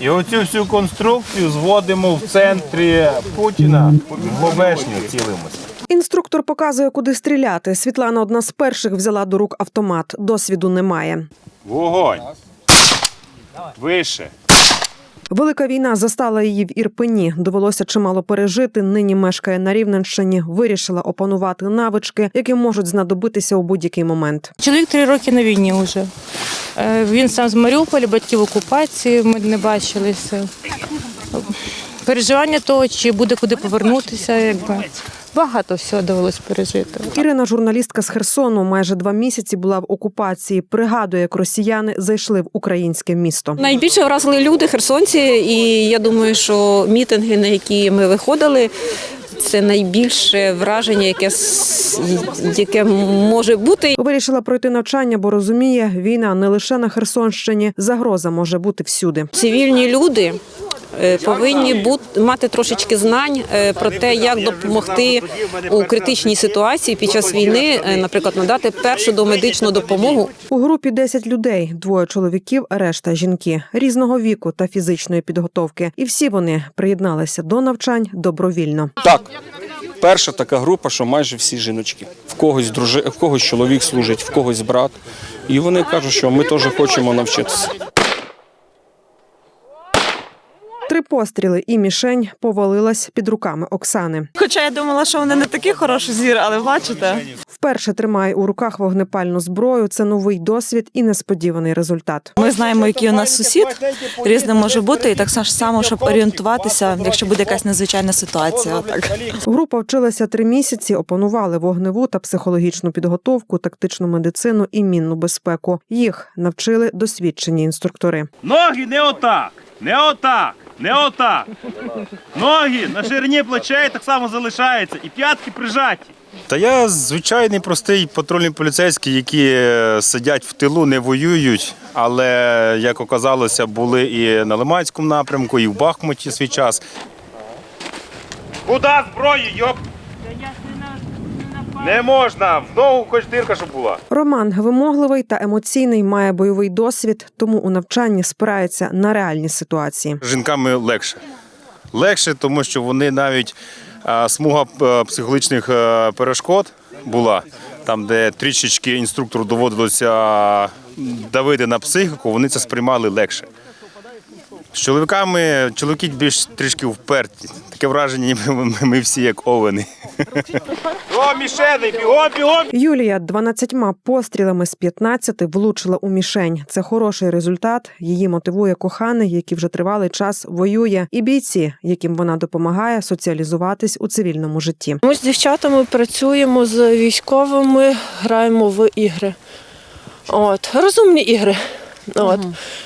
І оцю всю конструкцію зводимо в центрі Путіна, в обешню цілимося. Інструктор показує, куди стріляти. Світлана одна з перших взяла до рук автомат. Досвіду немає. Вогонь. Вище. Велика війна застала її в Ірпені. Довелося чимало пережити. Нині мешкає на Рівненщині. Вирішила опанувати навички, які можуть знадобитися у будь-який момент. Чоловік три роки на війні вже. Е, Він сам з Маріуполя, батьки в окупації, ми не бачилися. Переживання того, чи буде куди повернутися, якби багато всього довелось пережити. Ірина, журналістка з Херсону, майже два місяці була в окупації. Пригадує, як росіяни зайшли в українське місто. Найбільше вразили люди, херсонці, і я думаю, що мітинги, на які ми виходили, це найбільше враження, яке, яке може бути. Вирішила пройти навчання, бо розуміє, війна не лише на Херсонщині, загроза може бути всюди. Цивільні люди повинні бути мати трошечки знань е, про те, як допомогти у критичній ситуації під час війни, е, наприклад, надати першу домедичну допомогу У групі 10 людей: двоє чоловіків, решта жінки різного віку та фізичної підготовки. І всі вони приєдналися до навчань добровільно. Так, перша така група, що майже всі жіночки. В когось дружи, в когось чоловік служить, в когось брат. І вони кажуть, що ми теж хочемо навчитися. Три постріли і мішень повалилась під руками Оксани. Хоча я думала, що вони не такий хороший звір, але бачите. Вперше тримає у руках вогнепальну зброю. Це новий досвід і несподіваний результат. Ми знаємо, який у нас сусід різне може бути, і так само, щоб орієнтуватися, якщо буде якась незвичайна ситуація. Отак. Група вчилася три місяці, опанували вогневу та психологічну підготовку, тактичну медицину і мінну безпеку. Їх навчили досвідчені інструктори. Ноги не отак, не отак, не отак. Ноги на ширині плечей так само залишаються і п'ятки прижаті. Та я звичайний простий патрульний поліцейський, які е, сидять в тилу, не воюють, але як оказалося, були і на Лиманському напрямку, і в Бахмуті свій час. Куди зброю, йоп? Не можна, в ногу хоч дирка, щоб була. Роман вимогливий та емоційний, має бойовий досвід, тому у навчанні спирається на реальні ситуації. Жінками легше. Легше, тому що вони навіть а, смуга е, психологічних е, перешкод була, там, де трішечки інструктору доводилося давити на психіку, вони це сприймали легше. З чоловіками чоловіки більш трішки вперті. Таке враження, ніби ми, ми всі як овени. О, мішени, бігом, бігом! Юлія 12 пострілами з 15 влучила у мішень. Це хороший результат. Її мотивує коханий, який вже тривалий час воює, і бійці, яким вона допомагає соціалізуватись у цивільному житті. Ми з дівчатами працюємо з військовими, граємо в ігри. От, розумні ігри. От.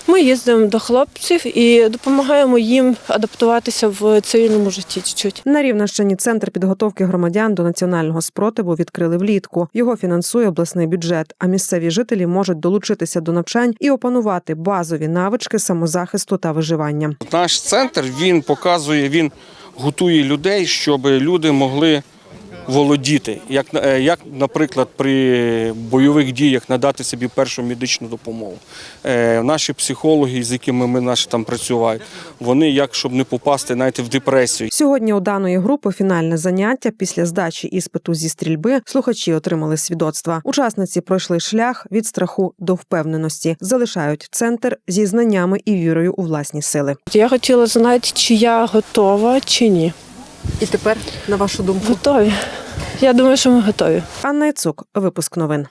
Ми їздимо до хлопців і допомагаємо їм адаптуватися в цивільному житті чуть-чуть. На Рівненщині центр підготовки громадян до національного спротиву відкрили влітку. Його фінансує обласний бюджет. А місцеві жителі можуть долучитися до навчань і опанувати базові навички самозахисту та виживання. Наш центр він показує, він готує людей, щоб люди могли володіти. Як, е, як наприклад, при бойових діях надати собі першу медичну допомогу. Е, Наші психологи, з якими ми наші там працюють, вони як щоб не попасти навіть в депресію. Сьогодні у даної групи фінальне заняття після здачі іспиту зі стрільби слухачі отримали свідоцтва. Учасниці пройшли шлях від страху до впевненості, залишають центр зі знаннями і вірою у власні сили. Я хотіла знати, чи я готова, чи ні. І тепер, на вашу думку, Готові. Я думаю, що ми готові. Анна Яцук, випуск новин.